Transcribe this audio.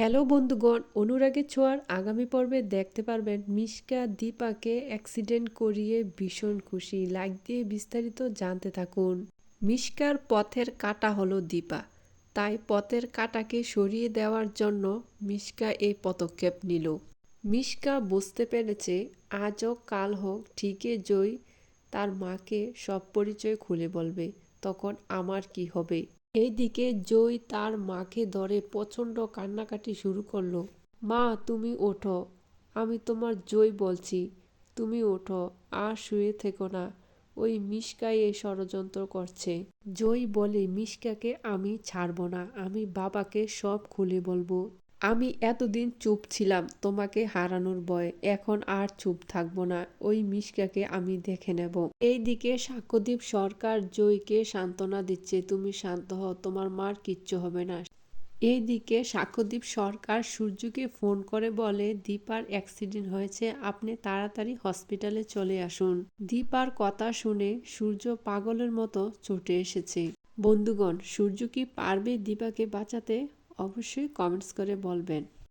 Hello বন্ধুগণ, অনুরাগের ছোঁয়ার আগামী পর্বে দেখতে পারবেন মিশকা দীপাকে অ্যাক্সিডেন্ট করিয়ে ভীষণ খুশি। লাইক দিয়ে বিস্তারিত জানতে থাকুন। মিশকার পথের কাটা হলো দীপা। তাই পথের কাটাকে সরিয়ে দেওয়ার জন্য মিশকা এই পদক্ষেপ নিল। মিশকা বুঝতে পেরেছে আজ হোক কাল হোক, ঠিকই জয়, তার মাকে সব পরিচয় খুলে বলবে, তখন আমার কি হবে? এইদিকে জয় তার মাকে ধরে প্রচণ্ড কান্নাকাটি শুরু করল। মা, তুমি ওঠো। আমি তোমার জয় বলছি, তুমি ওঠো, আর শুয়ে থেকো না ওই মিশকাই এই ষড়যন্ত্র করছে। জয় বলে, মিশকাকে আমি ছাড়ব না। আমি বাবাকে সব খুলে বলব। আমি এতদিন চুপ ছিলাম, তোমাকে হারানোর ভয়ে। এখন আর চুপ থাকব না। ওই মিশকাকে আমি দেখে নেব। এইদিকে সাক্ষ্যদীপ সরকার জয়কে সান্ত্বনা দিচ্ছে, তুমি শান্ত হও, তোমার মার কিচ্ছু হবে না। এইদিকে সাক্ষ্যদীপ সরকার সূর্যকে ফোন করে বলে, দীপার অ্যাক্সিডেন্ট হয়েছে, আপনি তাড়াতাড়ি হসপিটালে চলে আসুন। দীপার কথা শুনে সূর্য পাগলের মতো ছুটে এসেছে। বন্ধুগণ, সূর্য কি পারবে দীপাকে বাঁচাতে? অবশ্যই কমেন্টস করে বলবেন।